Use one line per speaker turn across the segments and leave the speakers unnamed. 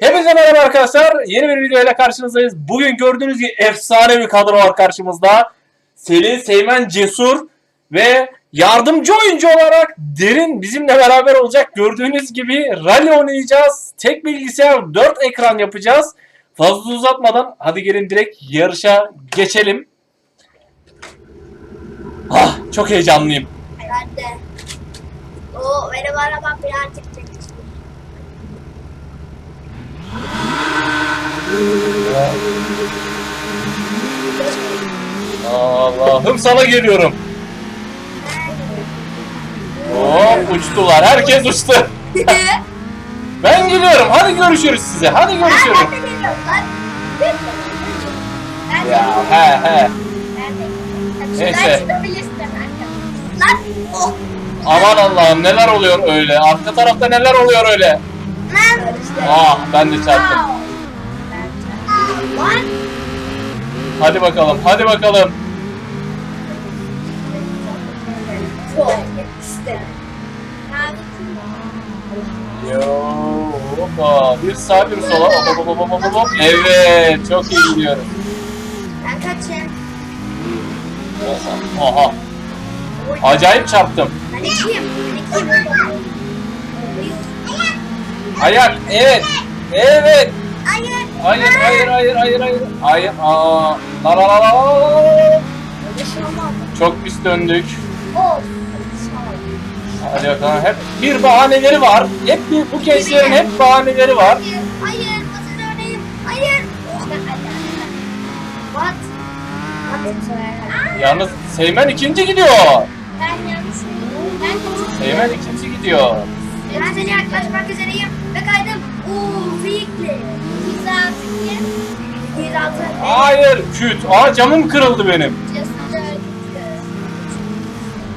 Hepinize merhaba arkadaşlar. Yeni bir video ile karşınızdayız. Bugün gördüğünüz gibi efsane bir kadro var karşımızda. Selin, Seymen, Cesur ve yardımcı oyuncu olarak Derin bizimle beraber olacak. Gördüğünüz gibi rally oynayacağız. Tek bilgisayar 4 ekran yapacağız. Fazla uzatmadan hadi gelin direkt yarışa geçelim. Ah çok heyecanlıyım.
Ben de. Oo benim arabam birazcık.
Allah'ım sana geliyorum. Hop uçtular. Herkes uçtu. Ben geliyorum. Hadi görüşürüz size. Hadi
Ben
görüşürüz.
de geliyorum lan. Ben de
Ya
geliyorum.
he he. Neyse.
Oh.
Aman Allah'ım neler oluyor öyle. Arka tarafta neler oluyor öyle. Ah ben de çarptım. Hadi bakalım. Hadi bakalım. Yo, hoppa. Bir sağa bir sola. Hop hop hop hop hop hop. Evet. Çok iyi gidiyoruz.
Ben kaçayım.
Oha. Acayip çarptım.
Ben ikiyim. Ben ikiyim.
Ayak. Evet. Evet.
Hayır.
Hayır hayır hayır hayır hayır. Hayır. Aa. La la la la. Çok pis döndük.
Of.
Hadi bakalım. Hep bir bahaneleri var. Hep bir, bu gençlerin hep bahaneleri var.
Hayır, hayır, nasıl örneğim? Hayır. What? What?
Yalnız Seymen ikinci gidiyor.
Ben yanlış Ben
Seymen ikinci gidiyor.
Ben seni yaklaşmak üzereyim ve kaydım. Uuu, zikli. 206 206
Hayır. Küt. Aa camım kırıldı benim.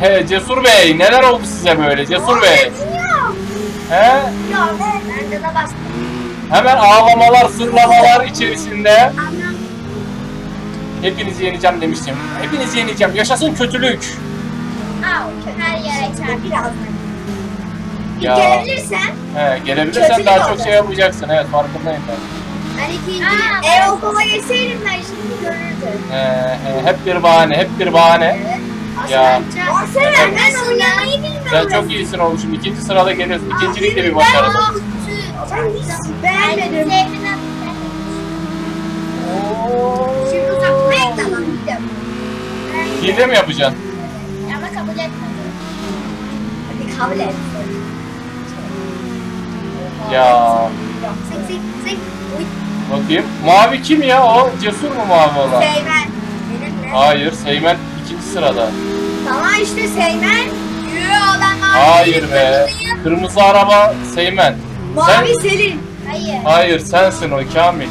He Cesur Bey neler oldu size böyle Cesur Bey?
Yok.
He?
Yok, ben de bastım.
Hemen ağlamalar, sırlamalar içerisinde.
Anlam.
Hepinizi yeneceğim demiştim. Hepinizi yeneceğim. Yaşasın kötülük.
Au, her yere çarp. Biraz.
Ya.
Gelebilirsen
He, gelebilirsen daha çok şey yapacaksın. Evet farkındayım ben.
ben ikinciyim. Eğer okula geçseydim ben şimdi görürdüm.
He, he, hep bir bahane, hep bir bahane.
Evet.
Ya.
Aslında ben, ben oynamayı bilmiyorum.
Sen çok iyisin oğlum ikinci sırada geliyorsun. İkincilik de bir başarı.
Sen hiç beğenmedim. Şimdi uzatmaya tamam gidiyorum.
Hile mi yapacaksın?
Ama kabul etmedi. Hadi kabul et.
Ya
sik sik. Uy.
bakayım. Mavi kim ya o? Cesur mu mavi olan?
Seymen.
Hayır, Seymen ikinci sırada.
Tamam işte Seymen. Yürü olan mavi.
Hayır be. Kırmızı araba Seymen. Sen,
Mavi Selin. Hayır.
hayır sensin o Kamil.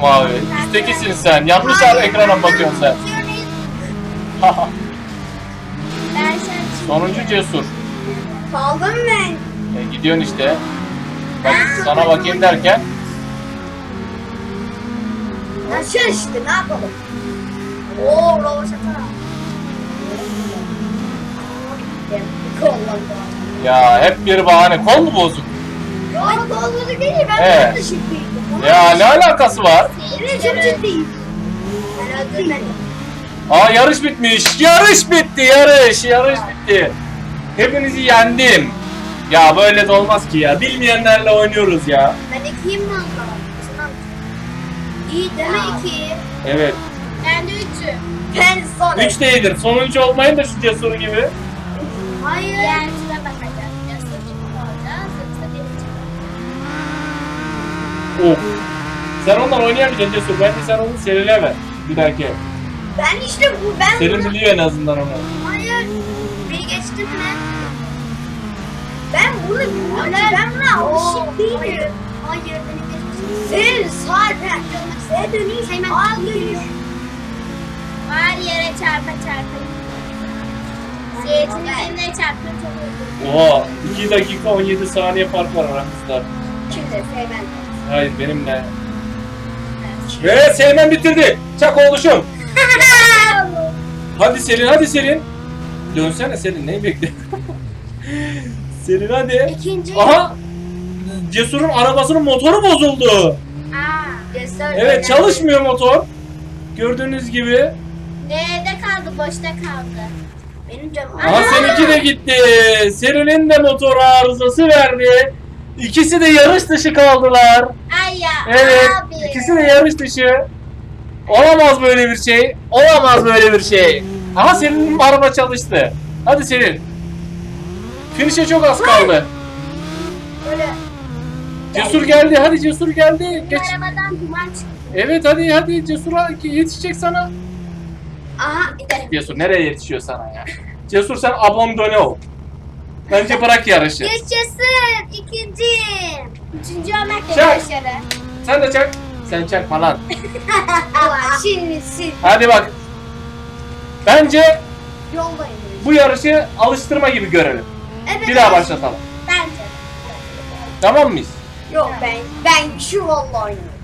Mavi. Üsttekisin sen. Yanlış
Hayır.
ekrana bakıyorsun sen.
Ben sen
Sonuncu Cesur.
Kaldım ben.
E, gidiyorsun işte. Bak sana bakayım derken.
Yaşa işte ne yapalım. Oo rovaşata.
Ya hep bir bahane. Kol mu bozuk?
Yok kolladı değil ben
Evet.
evet. dışı
Ya ne alakası var?
Evet çok ciddiyim. Ben öldürmedim.
Aa yarış bitmiş. Yarış bitti yarış. Yarış bitti. Hepinizi yendim. Ya böyle de olmaz ki ya. Bilmeyenlerle oynuyoruz ya.
Ben ikiyim mi Allah? İyi deme iki.
Evet.
Ben de üçüm. Ben son.
Üç değildir. Sonuncu olmayın da şu cesur gibi.
Hayır. Gel şuna bakacağım. Yasır gibi olacağız. Yoksa
Of. Sen ondan oynayamayacaksın cesur. Bence sen onu serileme. Bir dahaki.
Ben işte bu. Ben
Selin
bunu-
biliyor en azından onu.
Hayır. Beni geçtin mi? Ben bunu. Ben buna alışık değilim. Hayır. Beni geçmişsin. Sen zaten. Sen dönüş. Hemen al dönüş.
Her yere çarpa çarpa. Zeytin eline çarptım çok oldu.
Oha. 2 dakika 17 saniye fark var aramızda.
Kimse sevmem.
Hayır benimle. Ve Seymen bitirdi. Çak oğluşum. Hadi Selin hadi Selin. Dönsene Selin neyi bekliyorsun? Selin hadi.
İkinci.
Aha. Cesur'un arabasının motoru bozuldu.
Aa.
Cesur.
Evet çalışmıyor motor. Gördüğünüz gibi.
Nerede kaldı? Boşta kaldı.
Benim canım.
Ama seninki de gitti. Senin'in de motor arızası verdi. İkisi de yarış dışı kaldılar.
Ay ya
Evet.
abi.
ikisi de yarış dışı. Olamaz böyle bir şey. Olamaz böyle bir şey. Aha senin araba çalıştı. Hadi senin. Finish'e çok az kaldı.
Böyle.
Cesur geldi. Hadi Cesur geldi. Geç.
Arabadan duman çıktı.
Evet hadi hadi Cesur'a yetişecek sana.
Aha.
Cesur nereye yetişiyor sana ya? Cesur sen abandone ol. Bence bırak yarışı.
Yaşasın. İkinciyim. Üçüncü olmak da
Çak.
başarı.
Sen de çak. Sen çakma lan.
Allah şimdi.
Hadi bak. Bence
Yoldayım.
bu yarışı alıştırma gibi görelim.
Evet.
Bir daha başlatalım.
Bence.
Tamam mıyız?
Yok ben. Ben şu vallahi oynuyorum.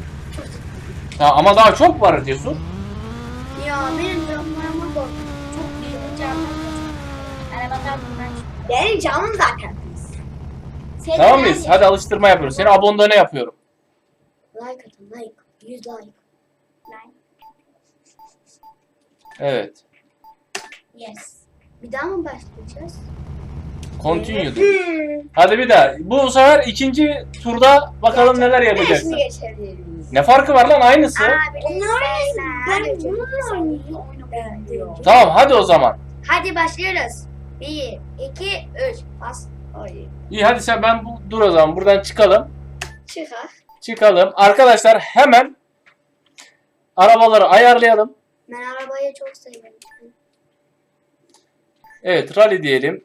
Ha, ama daha çok var Cesur.
Ya benim canlarıma bak.
Çok büyük canlı. Arabadan çıktı.
Benim canım zaten.
Senin
Tamam mıyız? Hadi alıştırma yapıyoruz. Seni abandone yapıyorum.
Like atın like. 100 like.
Evet.
Yes.
Bir daha mı başlayacağız?
Continue. Hadi bir daha. Bu sefer ikinci turda bakalım neler yapacaksın. Ne farkı var lan aynısı. Tamam hadi o zaman.
Hadi başlıyoruz. 1, 2, 3. Bas.
İyi hadi sen ben bu, dur o zaman buradan çıkalım.
Çıkar.
Çıkalım. Arkadaşlar hemen arabaları ayarlayalım.
Ben arabayı çok seviyorum.
Evet rally diyelim.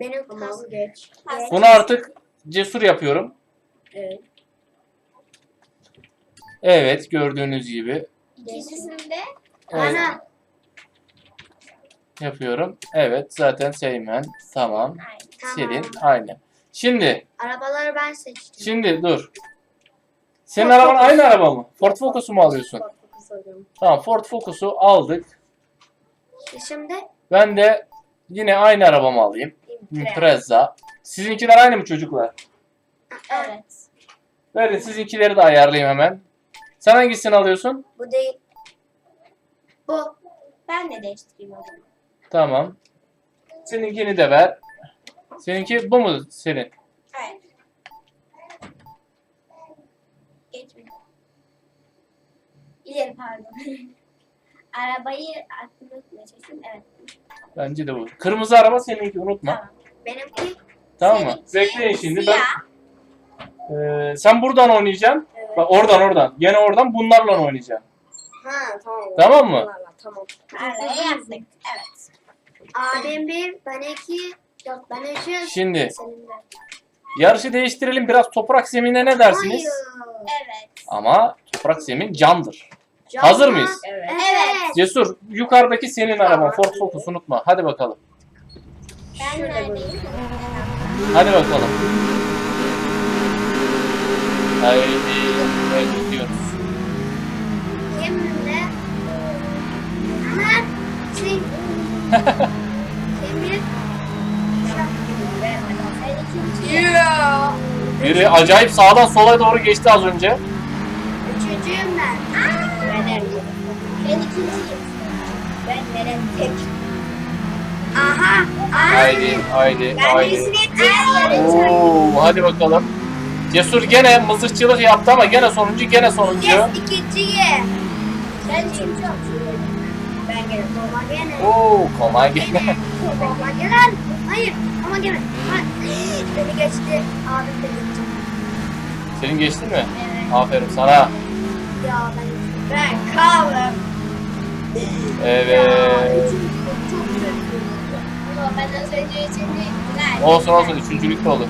Benim kızım geç.
Bunu artık cesur yapıyorum.
Evet.
Evet gördüğünüz gibi
İkincisinde
evet,
Ana.
yapıyorum. Evet zaten Seymen tamam.
Tamam.
Selin aynı. Şimdi
Arabaları ben seçtim.
şimdi dur. Senin
Ford
araban
Focus.
aynı araba mı? Ford Focus'u mu alıyorsun?
Ford Focus alıyorum.
Tamam Ford Focus'u aldık.
Şimdi
Ben de yine aynı arabamı alayım. Impreza. Sizinkiler aynı mı çocuklar?
Evet.
Verin sizinkileri de ayarlayayım hemen. Sen hangisini alıyorsun?
bu değil. Bu.
Ben de değiştireyim o zaman.
Tamam. Seninkini de ver. Seninki bu mu senin?
Evet. Geçme. İleri pardon. Arabayı aklımda tutmaya. Evet.
Bence de bu. Kırmızı araba seninki unutma.
Benimki.
Tamam mı?
Seninki
Bekleyin şimdi. Ben,
Siyah.
Ee, sen buradan oynayacaksın.
Evet.
Bak oradan oradan. Gene oradan bunlarla oynayacaksın.
Ha tamam.
Tamam mı?
Bunlarla, Tamam.
Araya yaptık. Evet.
Abim bir, ben iki, yok ben üç.
Şimdi
Senin de.
yarışı değiştirelim. Biraz toprak zemine ne dersiniz?
Hayır.
Evet.
Ama toprak zemin candır.
Can
Hazır
mı?
mıyız?
Evet.
Evet.
Cesur yukarıdaki senin araban. Ford Focus unutma. Hadi bakalım.
Ben neredeyim?
Hadi bakalım. Haydi. Evet gidiyoruz.
Yeminle. Ama şey. Yeah.
Biri acayip sağdan sola doğru geçti az önce.
Üçüncüyüm ben. Ben Neren tek. Aha.
Haydi, haydi,
Ben
haydi. Oo, hadi bakalım. Cesur gene mızıkçılık yaptı ama gene sonuncu, gene sonuncu.
Yes ikinciye.
Ben üçüncü.
Ben gene. Baba gene.
Oo, kolay gene.
Baba gelen. Hayır. Ama gene. Beni geçti. Abim de geçti.
Senin geçtin mi?
Evet.
Aferin sana.
Ya ben ben kaldım.
Evet. Olsun olsun, üçüncülük de olur.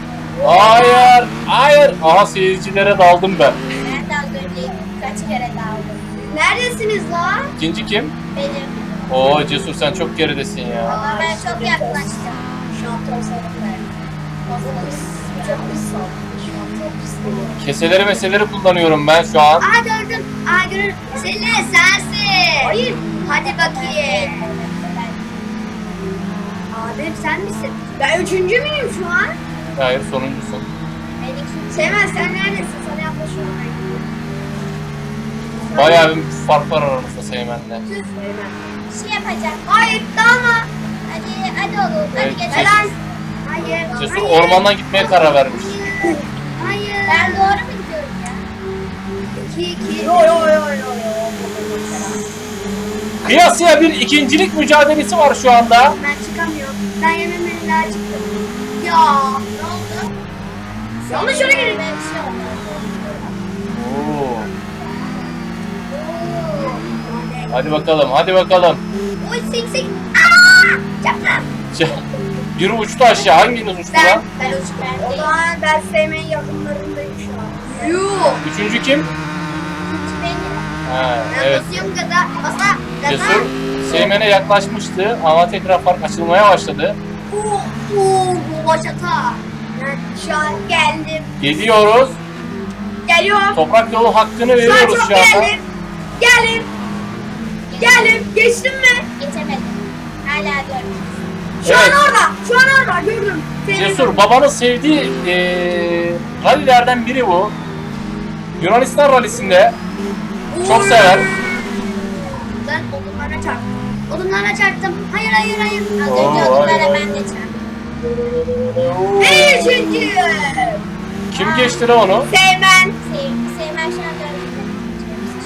Hayır, hayır. Aha seyircilere daldım ben.
Ben de az önce kaç kere daldım.
Neredesiniz lan?
İkinci kim?
Benim.
Oo Cesur sen çok geridesin ya.
Ama ben çok yaklaştım.
Şantör sarımlar. Çok pis.
Keseleri meseleri kullanıyorum ben şu an.
Aa gördüm. Aa gördüm. Selin sensin. Hayır. Hadi bakayım. Abim sen misin? Ben üçüncü müyüm şu an?
Hayır sonuncusun.
ikinci.
Seymen sen neredesin? Sana yaklaşıyorum ben.
Bayağı bir fark var aramızda Seymen'le.
Seymen.
Bir şey yapacağım.
Hayır dalma.
Hadi hadi oğlum. Hadi
Evet,
geçelim.
Helal. Hayır.
Cesur
hayır.
ormandan gitmeye karar vermiş.
Hayır.
Ben doğru mu
Yo yo yo yo yo.
Kıyasıya bir ikincilik mücadelesi var şu anda.
Ben çıkamıyorum. Ben yememeyi daha çıktım. Ya.
Ne oldu?
Yanlış yere girin.
Ben bir şey oldu.
Oo. Hadi bakalım, hadi bakalım.
Oy sik sik. Aaa. Çapraz.
Biri uçtu aşağı. Hanginiz uçtu
Ben.
lan?
Ben uçtum. O zaman ben sevmeyin yakınlarındayım şu an. Yuh.
Üçüncü kim? Ha, evet. Cesur Seymen'e yaklaşmıştı ama tekrar fark açılmaya başladı.
Oo. Oo. Bu başata. Ben şu an geldim.
Geliyoruz.
Geliyorum.
Toprak yolu hakkını
Şu an
veriyoruz
çok
şu anda.
geldim. Geldim. Geldim. Geçtim mi?
Geçemedim. Hala diyorum.
Şu
Evet.
an orada. Şu an orada. Gördüm. Seni
Cesur babanın sevdiği eee rallilerden biri bu. Yunanistan rallisinde çok sever.
Ben odunlara çarptım. Odunlara çarptım. Hayır hayır hayır.
Az önce
ay.
ben de çarptım.
En üçüncü.
Kim geçti lan onu?
Sevmen.
Sev, Sevmen şu an dördüncü.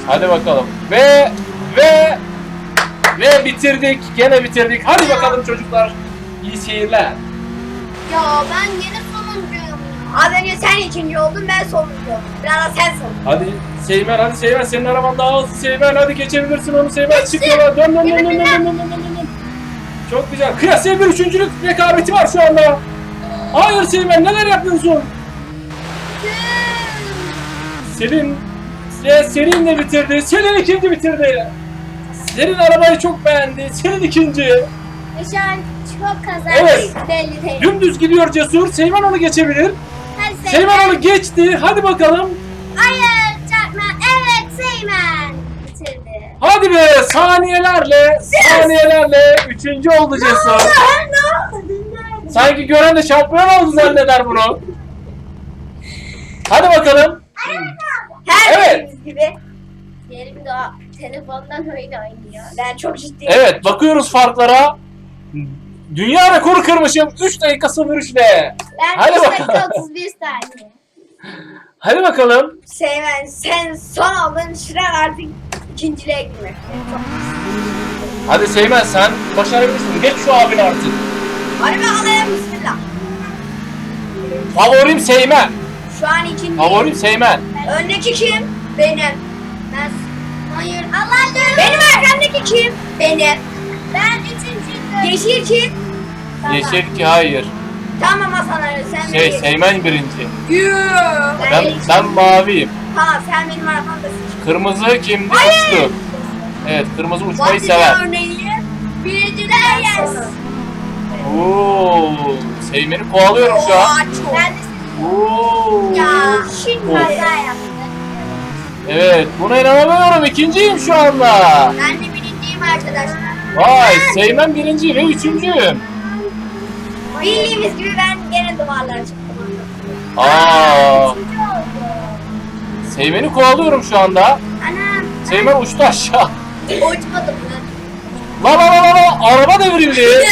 Hadi bakalım. Ve ve ve bitirdik. Gene bitirdik. Hadi bakalım çocuklar. İyi seyirler.
Ya ben sonuncuyum. Az önce sen ikinci oldun ben sonuncu oldum. Biraz da sen son.
Hadi Seymen hadi Seymen senin araban daha hızlı Seymen hadi geçebilirsin onu Seymen çık yola dön dön dön dön dön dön dön dön dön. Çok güzel. Kıyasaya bir üçüncülük rekabeti var şu anda. Hayır Seymen neler yapıyorsun? Selin ve Selin de bitirdi. Selin ikinci bitirdi. Selin arabayı çok beğendi. Selin ikinci.
Şu an çok kazandık.
Evet.
Belli değil.
Dümdüz gidiyor Cesur. Seymen onu geçebilir. Seymen onu geçti. Hadi bakalım.
Hayır çarpma. Evet Seymen. Bitirdi.
Hadi be saniyelerle saniyelerle üçüncü oldu Cesur.
ne oldu?
Sanki gören de şampiyon oldu zanneder bunu. Hadi bakalım.
Her
Evet.
birimiz gibi.
Yerim de o telefondan oyun oynuyor.
Ben çok ciddiyim.
Evet bakıyoruz farklara. Dünya rekoru kırmışım 3 dakika 03 ile.
Ben
Hadi
3
bakalım.
dakika 31 saniye.
Hadi bakalım.
Sevmen sen son aldığın şıran artık ikinciliğe girmek.
Hadi Seymen sen başarabilirsin. Geç şu abin artık.
Hadi bakalım bismillah.
Favorim Seymen.
Şu an ikinci.
Favorim Seymen.
Öndeki kim? Benim.
Ben Hayır. Allah.
Benim arkamdaki kim? Benim.
Ben üçüncüydüm.
Yeşil kim?
Baba.
Yeşil ki hayır.
Tamam Hasan Ali sen
Şey
benim.
Seymen birinci.
Yuh.
Ben, ben maviyim.
Tamam sen benim arkamdasın.
Kırmızı kimdi?
Hayır.
Uçtu. Evet kırmızı uçmayı sever.
örneği? Birinciler yes.
Oo, Seymen'i kovalıyorum şu an.
çok.
Ben de
Oo.
Ya şimdi
Of.
hata yaptım.
Evet, buna inanamıyorum. İkinciyim şu anda.
ben de birinciyim arkadaşlar.
Vay, Seymen birinci ve üçüncüyüm.
Bildiğimiz gibi ben gene duvarlara çıktım.
Aa. Seymen'i kovalıyorum şu anda.
Anam.
Seymen uçtu aşağı.
Uçmadım lan.
La la la la la, araba devrildi.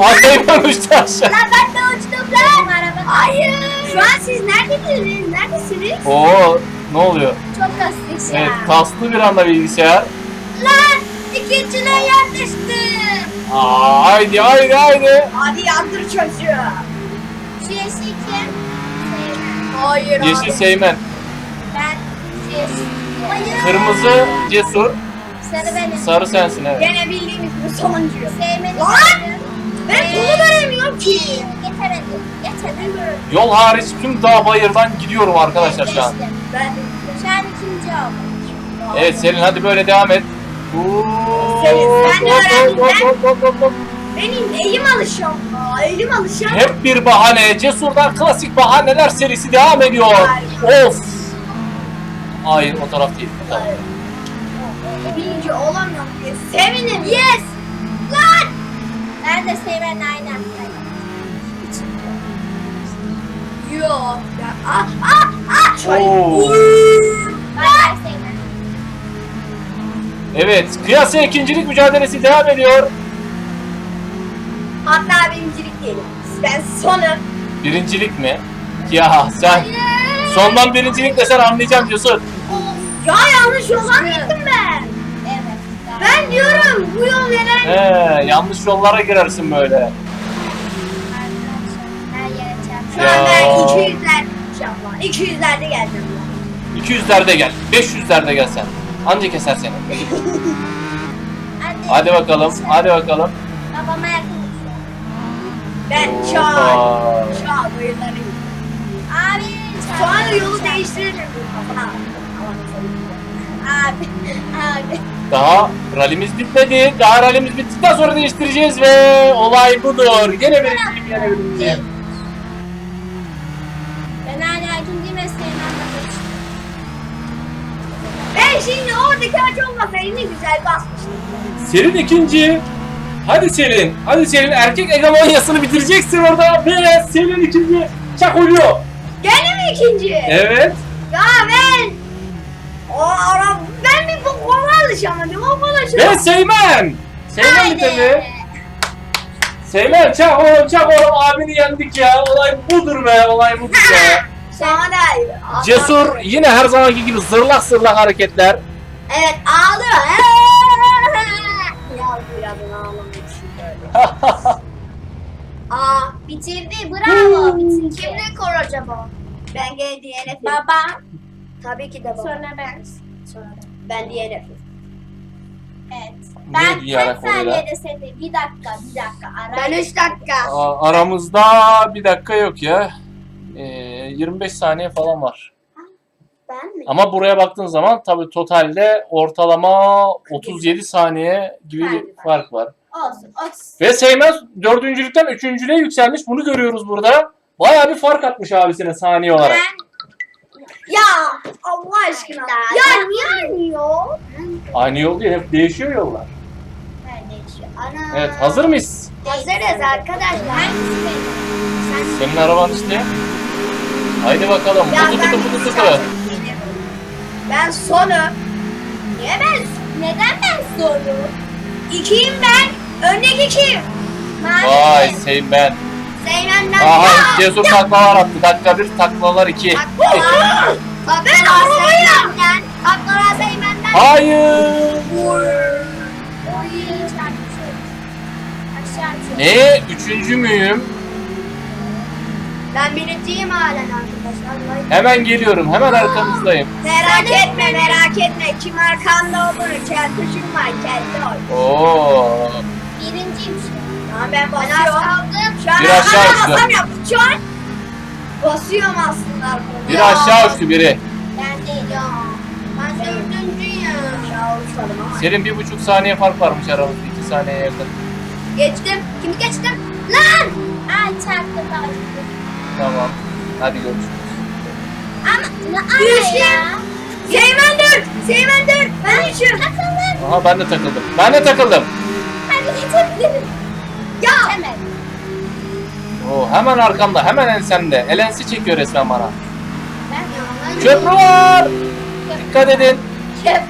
Aa, Seymen uçtu aşağı.
Lan ben de uçtum lan. Araba. Hayır. Şu an siz neredesiniz? Neredesiniz?
Oo, ne oluyor?
Çok kastık ya.
Evet, kastı bir anda bilgisayar.
Lan ikinciliğe yerleştim.
Aa, haydi haydi haydi.
Hadi yandır çocuğu.
Şu yeşil kim? Seymen.
Hayır
Yeşil
abi.
Seymen.
Ben yeşil. Hayır.
Kırmızı Cesur.
Sarı benim.
Sarı sensin evet.
Gene bildiğimiz gibi sonuncuyum.
Seymen'i
Lan!
sarı.
Ben
Ee,
bunu göremiyorum ki.
Yetemedim. Yetemedim.
Yol hariç tüm dağ bayırdan gidiyorum arkadaşlar şu an.
Geçtim.
Ben.
Şu an ikinci oldum.
Evet Selin hadi böyle devam et.
Selin, sen de öğrendin, ben-. Benim elim alışıyor. Elim alışıyor.
Hep bir bahane. Cesur'dan klasik bahaneler serisi devam ediyor. Of. Hayır o taraf değil. Bu taraf.
Birinci olamıyorum diye seminim. Yes. Lan.
Ben de Seymen'le aynı haftayım.
Yok. Ya, ah ah ah. Çay.
Oo. Evet, kıyasya ikincilik mücadelesi devam ediyor.
Hatta birincilik diyelim. Ben sonu.
Birincilik mi? Ya sen sondan birincilik desen anlayacağım diyorsun.
Ya yanlış yoldan gittim ben.
Evet.
Ben diyorum bu yol neden?
He, yanlış yollara girersin böyle.
Arkadaşlar her yere
Şu an ben
Ya.
200'ler inşallah. 200'lerde geldim.
200'lerde gel, 500'lerde gel sen. Anca keser seni.
Hadi.
Bakalım, hadi bakalım.
Babama yakın uçuyor.
Ben çağ.
Hoppa.
Çağ boyunları.
Abi
Şu an yolu değiştiririm. Ha.
Abi. Abi.
Daha ralimiz bitmedi. Daha ralimiz bittikten sonra değiştireceğiz ve olay budur. Gene birinciyim, gene birinciyim.
Ben hala ikinci mesleğimden vazgeçtim.
Ben şimdi oradaki aç olmasaydı ne güzel basmıştım.
Selin ikinci. Hadi Selin. Hadi Selin erkek hegemonyasını bitireceksin orada. Ve Selin ikinci. Çak oluyor.
Gene mi ikinci?
Evet.
Ya ben o ara ben bir bu kola alışamadım. O kola şu.
Ve Seymen. Seymen
Haydi.
bitirdi. Seymen çak oğlum çak oğlum abini yendik ya. Olay budur be olay budur be.
Sana da
Cesur yine her zamanki gibi zırlak zırlak hareketler.
Evet ağlıyor. Ya birazdan ağlamak için böyle. Aa
Bitirdi. Bravo. Bitirdi.
kim rekor acaba? Ben gene DNF'im.
Baba.
Tabii ki de baba.
Sonra ben. Sonra ben.
Ben DNF'im.
Evet. Ben
diğer
kaç saniyede seni? Bir dakika, bir dakika. Ara.
Ben 3 dakika.
Aa, Aramızda bir dakika yok ya. Ee, 25 saniye falan var.
Ben mi?
Ama buraya baktığın zaman tabii totalde ortalama 37 saniye gibi bir
Fark var. Olsun. Olsun.
Ve Seymen dördüncülükten üçüncülüğe yükselmiş. Bunu görüyoruz burada. Bayağı bir fark atmış abisine saniye olarak.
Ben
Ya Allah aşkına. Ya niye iniyor?
Aynı yol değil, hep değişiyor yollar.
ben değişiyor.
Ana.
Evet, hazır mıyız?
Hazırız arkadaşlar.
Hangisi benim?
Sen
Senin araban işte. Haydi bakalım.
Ben
kutu kutu kutu.
Ben sonu. Niye ben?
Neden ben soru?
İkiyim ben. Öndeki kim?
Mavi.
Vay Seymen.
Zeynep'den.
Aha cesur taklalar attı. Dakika bir taklalar iki.
Takla. Ben arabayım. Takla Zeynep'den.
Hayır.
Atıyor.
Ne? Üçüncü müyüm?
Ben birinciyim halen arkadaşlar.
Hemen geliyorum. Hemen arkanızdayım.
Merak etme merak etme. Kim arkanda olduğunu keltuşum var keltoş.
Oo.
Birinciyim şu an.
Tamam ben basıyorum. Şu an
Bir aşağı
arkana
uçtu.
basamıyorum. Şu an basıyorum aslında arkana.
Biri aşağı uçtu biri.
Ben değil.
Ya. Ben dördüncüyüm. Aşağı uçmadım ama.
Senin bir buçuk saniye fark varmış aramızda. iki saniyeye yakın.
Geçtim. Kimi geçtim? Lan!
Ay çarptım daha çok.
Tamam. Hadi görüşürüz.
Ama ne ya?
Seymen dört. Seymen dört. Ben üçüm.
Takıldım.
Aha ben de takıldım. Ben de takıldım.
Hadi geçebilirim.
Ya.
Geçemedim.
Oo, hemen arkamda. Hemen ensemde. Elensi çekiyor resmen bana.
Ben
Köprü var. Dikkat edin.
Kep.